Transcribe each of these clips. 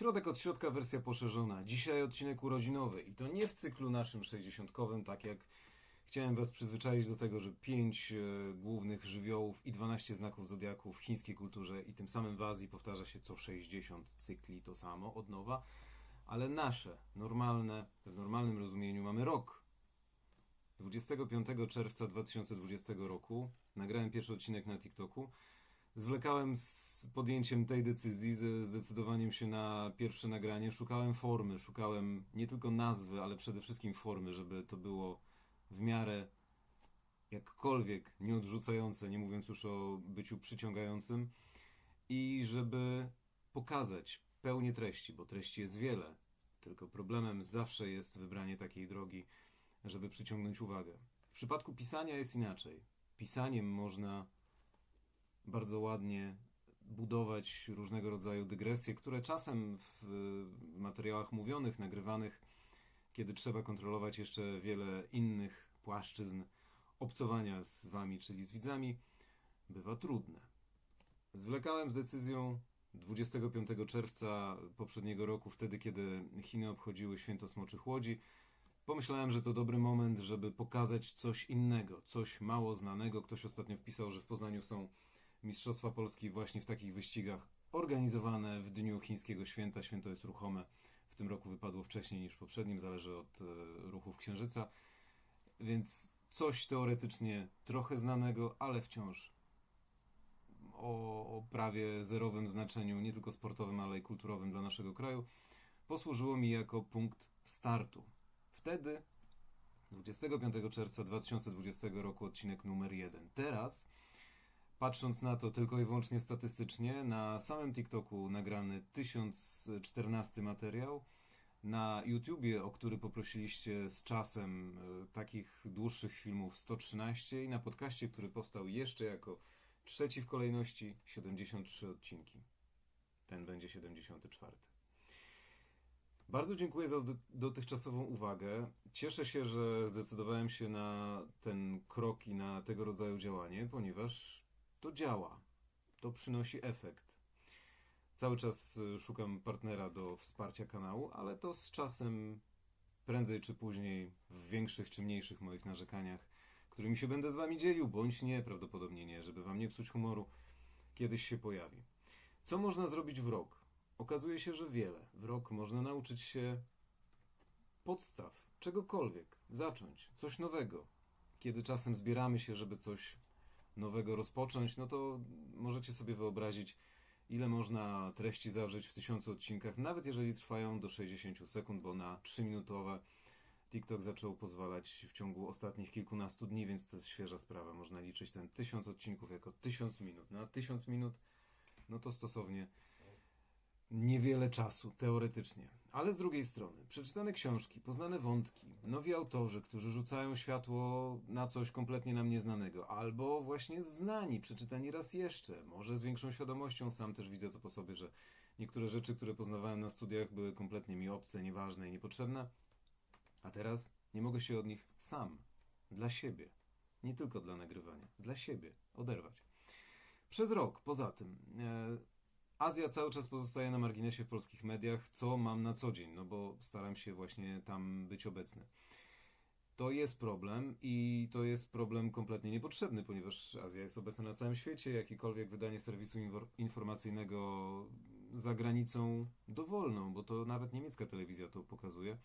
Środek od środka, wersja poszerzona. Dzisiaj odcinek urodzinowy i to nie w cyklu naszym 60 tak jak chciałem Was przyzwyczaić do tego, że 5 e, głównych żywiołów i 12 znaków zodiaku w chińskiej kulturze i tym samym w Azji powtarza się co 60 cykli to samo od nowa, ale nasze, normalne, w normalnym rozumieniu mamy rok. 25 czerwca 2020 roku nagrałem pierwszy odcinek na TikToku. Zwlekałem z podjęciem tej decyzji, ze zdecydowaniem się na pierwsze nagranie. Szukałem formy, szukałem nie tylko nazwy, ale przede wszystkim formy, żeby to było w miarę jakkolwiek nieodrzucające, nie mówiąc już o byciu przyciągającym, i żeby pokazać pełnię treści, bo treści jest wiele. Tylko problemem zawsze jest wybranie takiej drogi, żeby przyciągnąć uwagę. W przypadku pisania jest inaczej. Pisaniem można bardzo ładnie budować różnego rodzaju dygresje, które czasem w materiałach mówionych, nagrywanych, kiedy trzeba kontrolować jeszcze wiele innych płaszczyzn obcowania z wami, czyli z widzami, bywa trudne. Zwlekałem z decyzją 25 czerwca poprzedniego roku, wtedy kiedy Chiny obchodziły święto Smoczych Łodzi. Pomyślałem, że to dobry moment, żeby pokazać coś innego, coś mało znanego. Ktoś ostatnio wpisał, że w Poznaniu są Mistrzostwa Polski właśnie w takich wyścigach organizowane w dniu chińskiego święta. Święto jest ruchome. W tym roku wypadło wcześniej niż w poprzednim, zależy od e, ruchów księżyca. Więc coś teoretycznie trochę znanego, ale wciąż o, prawie zerowym znaczeniu, nie tylko sportowym, ale i kulturowym dla naszego kraju, posłużyło mi jako punkt startu. Wtedy, 25 czerwca 2020 roku, odcinek numer 1. Teraz, patrząc na to tylko i wyłącznie statystycznie, na samym TikToku nagrany 1014 materiał, na YouTubie, o który poprosiliście z czasem e, takich dłuższych filmów 113 i na podcaście, który powstał jeszcze jako trzeci w kolejności 73 odcinki. Ten będzie 74. Bardzo dziękuję za do- dotychczasową uwagę. Cieszę się, że zdecydowałem się na ten krok i na tego rodzaju działanie, ponieważ to działa. To przynosi efekt. Cały czas y, szukam partnera do wsparcia kanału, ale to z czasem, prędzej czy później, w większych czy mniejszych moich narzekaniach, którymi się będę z Wami dzielił, bądź nie, prawdopodobnie nie, żeby Wam nie psuć humoru, kiedyś się pojawi. Co można zrobić w rok? Okazuje się, że wiele. W rok można nauczyć się podstaw, czegokolwiek, zacząć, coś nowego. Kiedy czasem zbieramy się, żeby coś nowego rozpocząć, no to możecie sobie wyobrazić, ile można treści zawrzeć w tysiącu odcinkach, nawet jeżeli trwają do 60 sekund, bo na 3-minutowe TikTok zaczął pozwalać w ciągu ostatnich kilkunastu dni, więc to jest świeża sprawa. Można liczyć ten tysiąc odcinków jako tysiąc minut. Na tysiąc minut, no to stosownie niewiele czasu, teoretycznie. Ale z drugiej strony, przeczytane książki, poznane wątki, nowi autorzy, którzy rzucają światło na coś kompletnie nam nieznanego, albo właśnie znani, przeczytani raz jeszcze, może z większą świadomością. Sam też widzę to po sobie, że niektóre rzeczy, które poznawałem na studiach, były kompletnie mi obce, nieważne i niepotrzebne. A teraz nie mogę się od nich sam, dla siebie, nie tylko dla nagrywania, dla siebie oderwać. Przez rok, poza tym, e, Azja cały czas pozostaje na marginesie w polskich mediach, co mam na co dzień, no bo staram się właśnie tam być obecny. To jest problem i to jest problem kompletnie niepotrzebny, ponieważ Azja jest obecna na całym świecie. Jakiekolwiek wydanie serwisu informacyjnego za granicą dowolną, bo to nawet niemiecka telewizja to pokazuje,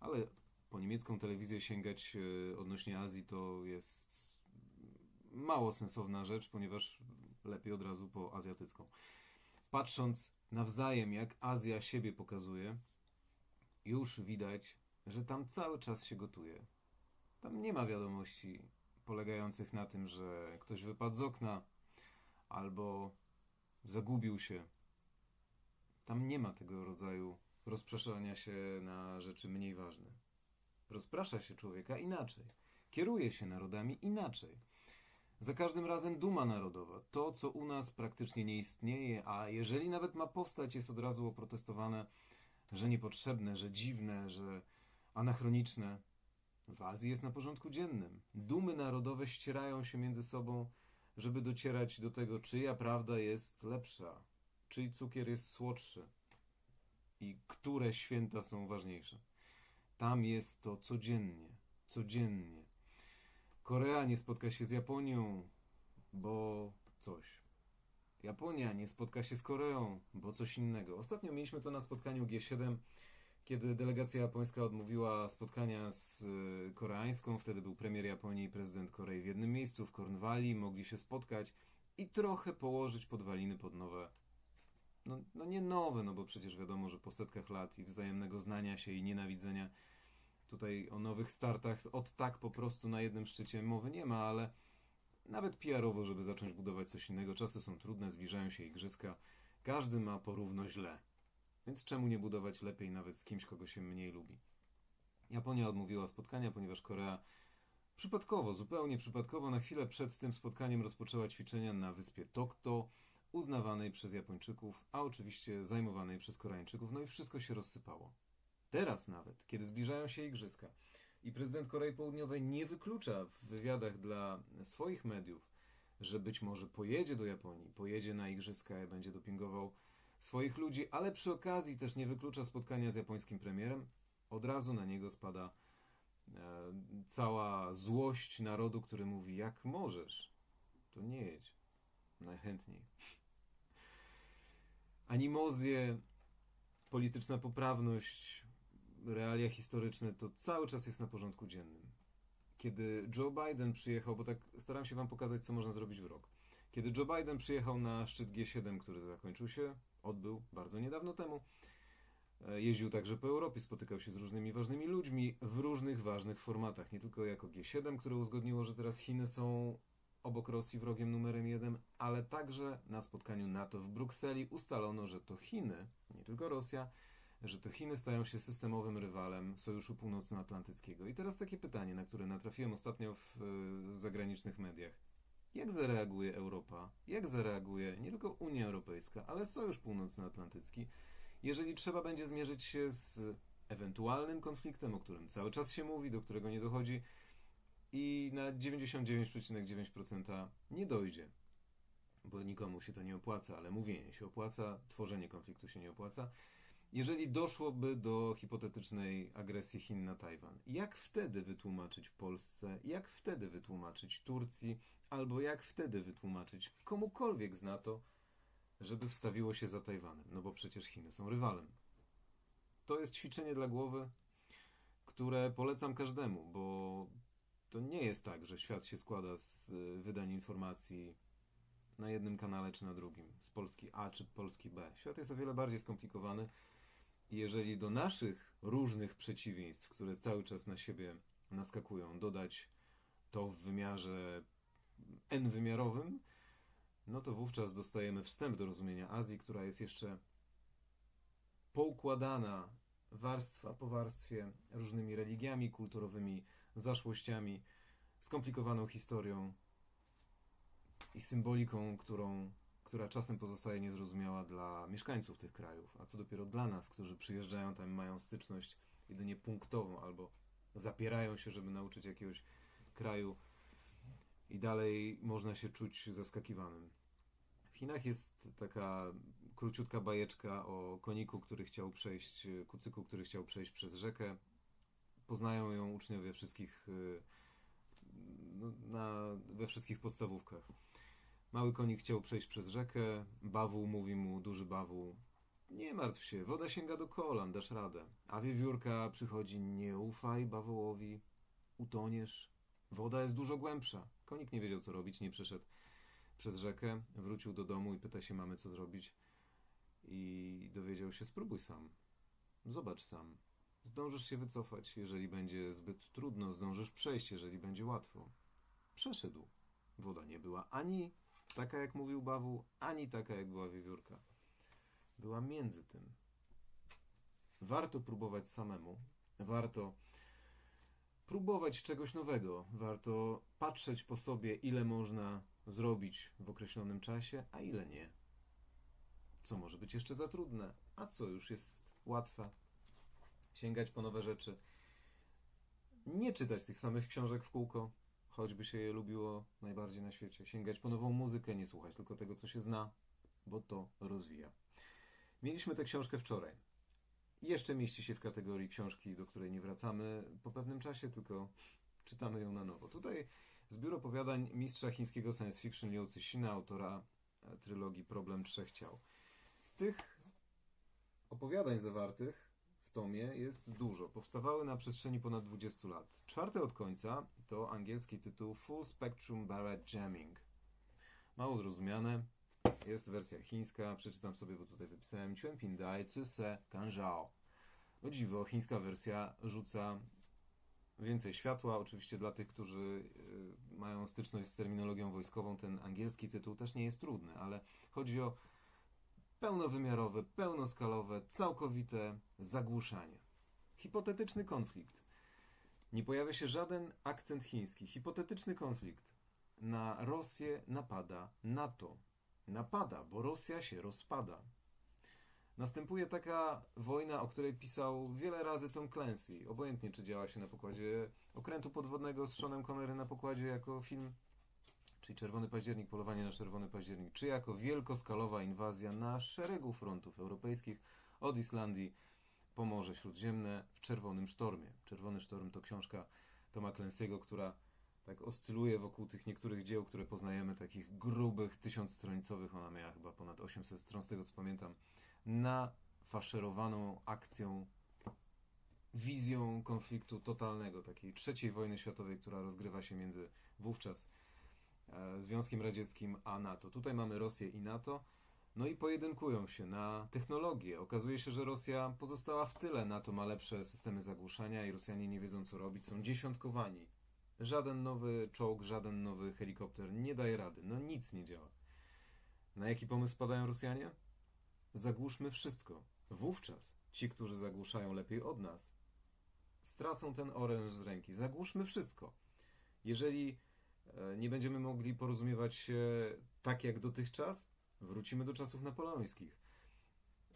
ale po niemiecką telewizję sięgać e, odnośnie Azji to jest mało sensowna rzecz, ponieważ lepiej od razu po azjatycką. Patrząc nawzajem, jak Azja siebie pokazuje, już widać, że tam cały czas się gotuje. Tam nie ma wiadomości polegających na tym, że ktoś wypadł z okna albo zagubił się. Tam nie ma tego rodzaju rozpraszania się na rzeczy mniej ważne. Rozprasza się człowieka inaczej. Kieruje się narodami inaczej. Za każdym razem duma narodowa. To, co u nas praktycznie nie istnieje, a jeżeli nawet ma powstać, jest od razu oprotestowane, że niepotrzebne, że dziwne, że anachroniczne. W Azji jest na porządku dziennym. Dumy narodowe ścierają się między sobą, żeby docierać do tego, czyja prawda jest lepsza, czyj cukier jest słodszy. które święta są ważniejsze. Tam jest to codziennie, codziennie. Korea nie spotka się z Japonią, bo coś. Japonia nie spotka się z Koreą, bo coś innego. Ostatnio mieliśmy to na spotkaniu G7, kiedy delegacja japońska odmówiła spotkania z y, koreańską. Wtedy był premier Japonii i prezydent Korei w jednym miejscu, w Kornwali. Mogli się spotkać i trochę położyć podwaliny pod nowe. No, no nie nowe, no bo przecież wiadomo, że po setkach lat i wzajemnego znania się i nienawidzenia tutaj o nowych startach od tak po prostu na jednym szczycie mowy nie ma, ale nawet PR-owo, żeby zacząć budować coś innego. Czasy są trudne, zbliżają się igrzyska. Każdy ma porówno źle. Więc czemu nie budować lepiej nawet z kimś, kogo się mniej lubi? Japonia odmówiła spotkania, ponieważ Korea przypadkowo, zupełnie przypadkowo, na chwilę przed tym spotkaniem rozpoczęła ćwiczenia na wyspie Tokto, uznawanej przez Japończyków, a oczywiście zajmowanej przez Koreańczyków. No i wszystko się rozsypało. Teraz nawet, kiedy zbliżają się igrzyska i prezydent Korei Południowej nie wyklucza w wywiadach dla swoich mediów, że być może pojedzie do Japonii, pojedzie na igrzyska i będzie dopingował swoich ludzi, ale przy okazji też nie wyklucza spotkania z japońskim premierem, od razu na niego spada e, cała złość narodu, który mówi: Jak możesz, to nie jedź. Najchętniej. Animozje, polityczna poprawność, realia historyczne to cały czas jest na porządku dziennym. Kiedy Joe Biden przyjechał, bo tak staram się Wam pokazać, co można zrobić w rok. Kiedy Joe Biden przyjechał na szczyt G7, który zakończył się, odbył bardzo niedawno temu, e, jeździł także po Europie, spotykał się z różnymi ważnymi ludźmi w różnych ważnych formatach. Nie tylko jako G7, które uzgodniło, że teraz Chiny są obok Rosji wrogiem numerem jeden, ale także na spotkaniu NATO w Brukseli ustalono, że to Chiny, nie tylko Rosja, że to Chiny stają się systemowym rywalem Sojuszu Północnoatlantyckiego. I teraz takie pytanie, na które natrafiłem ostatnio w y, zagranicznych mediach. Jak zareaguje Europa? Jak zareaguje nie tylko Unia Europejska, ale Sojusz Północnoatlantycki, jeżeli trzeba będzie zmierzyć się z ewentualnym konfliktem, o którym cały czas się mówi, do którego nie dochodzi i na 99,9% nie dojdzie, bo nikomu się to nie opłaca, ale mówienie się opłaca, tworzenie konfliktu się nie opłaca. Jeżeli doszłoby do hipotetycznej agresji Chin na Tajwan, jak wtedy wytłumaczyć Polsce, jak wtedy wytłumaczyć Turcji, albo jak wtedy wytłumaczyć komukolwiek z NATO, żeby wstawiło się za Tajwanem? No bo przecież Chiny są rywalem. To jest ćwiczenie dla głowy, które polecam każdemu, bo to nie jest tak, że świat się składa z y, wydań informacji na jednym kanale czy na drugim, z Polski A czy Polski B. Świat jest o wiele bardziej skomplikowany jeżeli do naszych różnych przeciwieństw, które cały czas na siebie naskakują, dodać to w wymiarze n-wymiarowym, no to wówczas dostajemy wstęp do rozumienia Azji, która jest jeszcze poukładana warstwa po warstwie różnymi religiami, kulturowymi zaszłościami, skomplikowaną historią i symboliką, którą która czasem pozostaje niezrozumiała dla mieszkańców tych krajów, a co dopiero dla nas, którzy przyjeżdżają tam, mają styczność jedynie punktową albo zapierają się, żeby nauczyć jakiegoś kraju i dalej można się czuć zaskakiwanym. W Chinach jest taka króciutka bajeczka o koniku, który chciał przejść, kucyku, który chciał przejść przez rzekę. Poznają ją uczniowie wszystkich y, no, na, we wszystkich podstawówkach. Mały konik chciał przejść przez rzekę. Bawół mówi mu, duży bawół, nie martw się, woda sięga do kolan, dasz radę. A wiewiórka przychodzi, nie ufaj bawołowi, utoniesz. Woda jest dużo głębsza. Konik nie wiedział, co robić, nie przeszedł przez rzekę, wrócił do domu i pyta się mamy, co zrobić. I dowiedział się, spróbuj sam. Zobacz sam. Zdążysz się wycofać, jeżeli będzie zbyt trudno, zdążysz przejść, jeżeli będzie łatwo. Przeszedł. Woda nie była ani taka jak mówił Bawu, ani taka jak była wiewiórka. Była między tym. Warto próbować samemu, warto próbować czegoś nowego, warto patrzeć po sobie, ile można zrobić w określonym czasie, a ile nie. Co może być jeszcze za trudne, a co już jest łatwe. Sięgać po nowe rzeczy. Nie czytać tych samych książek w kółko, choćby się je lubiło najbardziej na świecie. Sięgać po nową muzykę, nie słuchać tylko tego, co się zna, bo to rozwija. Mieliśmy tę książkę wczoraj. jeszcze mieści się w kategorii książki, do której nie wracamy po pewnym czasie, tylko czytamy ją na nowo. Tutaj zbiór opowiadań mistrza chińskiego science fiction Liu Cixina, autora trylogii Problem Trzech Ciał. Tych opowiadań zawartych tomie jest dużo. Powstawały na przestrzeni ponad 20 lat. Czwarte od końca to angielski tytuł Full Spectrum Barrett Jamming. Mało zrozumiane. Jest wersja chińska, przeczytam sobie, bo tutaj wypisałem Chuanpin Dai Zi Se Kanzhao. O dziwo, chińska wersja rzuca więcej światła. Oczywiście dla tych, którzy y, mają styczność z terminologią wojskową, ten angielski tytuł też nie jest trudny, ale chodzi o pełnowymiarowe, pełnoskalowe, całkowite zagłuszanie. Hipotetyczny konflikt. Nie pojawia się żaden akcent chiński. Hipotetyczny konflikt. Na Rosję napada NATO. Napada, bo Rosja się rozpada. Następuje taka wojna, o której pisał wiele razy Tom Clancy. Obojętnie, czy działa się na pokładzie okrętu podwodnego z Seanem Connery na pokładzie jako film, czyli Czerwony Październik, Polowanie na Czerwony Październik, czy jako wielkoskalowa inwazja na szeregu frontów europejskich od Islandii po Morze Śródziemne w Czerwonym Sztormie. Czerwony Sztorm to książka Toma Clancy'ego, która tak oscyluje wokół tych niektórych dzieł, które poznajemy, takich grubych, tysiącstronicowych, ona miała chyba ponad 800 stron, z tego co pamiętam, nafaszerowaną akcją, wizją konfliktu totalnego, takiej trzeciej wojny światowej, która rozgrywa się między wówczas Związkiem Radzieckim a NATO. Tutaj mamy Rosję i NATO, no i pojedynkują się na technologię. Okazuje się, że Rosja pozostała w tyle, NATO ma lepsze systemy zagłuszania i Rosjanie nie wiedzą co robić, są dziesiątkowani. Żaden nowy czołg, żaden nowy helikopter nie daje rady, no nic nie działa. Na jaki pomysł padają Rosjanie? Zagłuszmy wszystko. Wówczas ci, którzy zagłuszają lepiej od nas, stracą ten oręż z ręki. Zagłuszmy wszystko. Jeżeli e, nie będziemy mogli porozumiewać się tak jak dotychczas, wrócimy do czasów napoleońskich.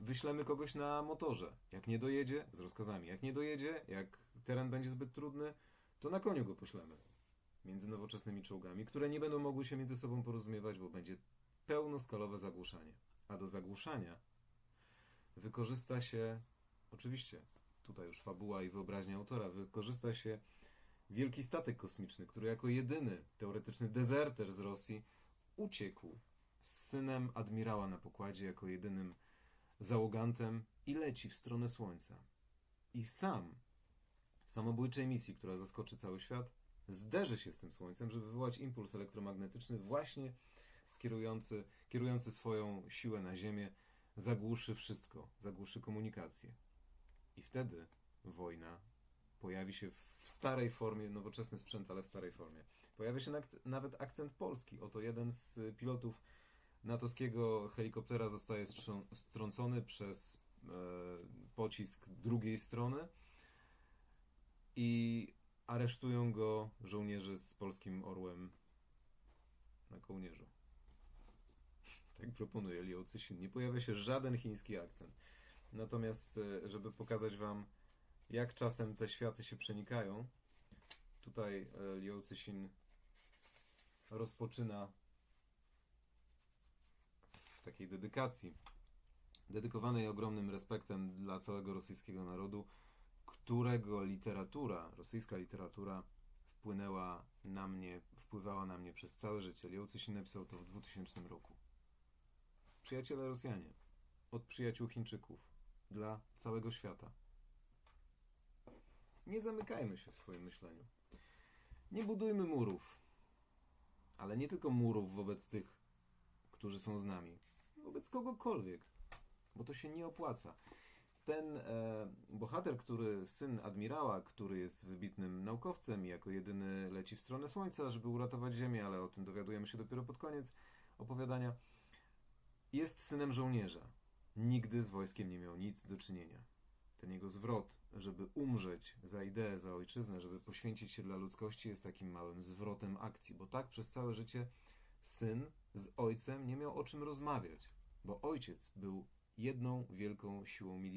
Wyślemy kogoś na motorze. Jak nie dojedzie, z rozkazami. Jak nie dojedzie, jak teren będzie zbyt trudny, to na koniu go poślemy. Między nowoczesnymi czołgami, które nie będą mogły się między sobą porozumiewać, bo będzie pełnoskalowe zagłuszanie. A do zagłuszania wykorzysta się, oczywiście, tutaj już fabuła i wyobraźnia autora, wykorzysta się wielki statek kosmiczny, który jako jedyny teoretyczny dezerter z Rosji uciekł z synem admirała na pokładzie jako jedynym załogantem i leci w stronę Słońca. I sam w samobójczej misji, która zaskoczy cały świat, zderzy się z tym Słońcem, żeby wywołać impuls elektromagnetyczny właśnie skierujący, kierujący swoją siłę na Ziemię, zagłuszy wszystko, zagłuszy komunikację. I wtedy wojna pojawi się w starej formie, nowoczesny sprzęt, ale w starej formie. Pojawia się nawet akcent polski. Oto jeden z pilotów natowskiego helikoptera zostaje strącony przez e, pocisk drugiej strony i aresztują go żołnierze z polskim orłem na kołnierzu. Tak proponuje Liu Cixin. Nie pojawia się żaden chiński akcent. Natomiast, e, żeby pokazać Wam, jak czasem te światy się przenikają, tutaj e, Liu Cixin rozpoczyna w takiej dedykacji, dedykowanej ogromnym respektem dla całego rosyjskiego narodu, którego literatura, rosyjska literatura wpłynęła na mnie, wpływała na mnie przez całe życie. Liu Cixin napisał to w 2000 roku. Przyjaciele Rosjanie, od przyjaciół Chińczyków, dla całego świata. Nie zamykajmy się w swoim myśleniu. Nie budujmy murów, ale nie tylko murów wobec tych, którzy są z nami, wobec kogokolwiek, bo to się nie opłaca. Ten e, bohater, który, syn admirała, który jest wybitnym naukowcem i jako jedyny leci w stronę Słońca, żeby uratować Ziemię, ale o tym dowiadujemy się dopiero pod koniec opowiadania, jest synem żołnierza. Nigdy z wojskiem nie miał nic do czynienia. Ten jego zwrot, żeby umrzeć za ideę, za ojczyznę, żeby poświęcić się dla ludzkości, jest takim małym zwrotem akcji, bo tak przez całe życie syn z ojcem nie miał o czym rozmawiać, bo ojciec był jedną wielką siłą militarną.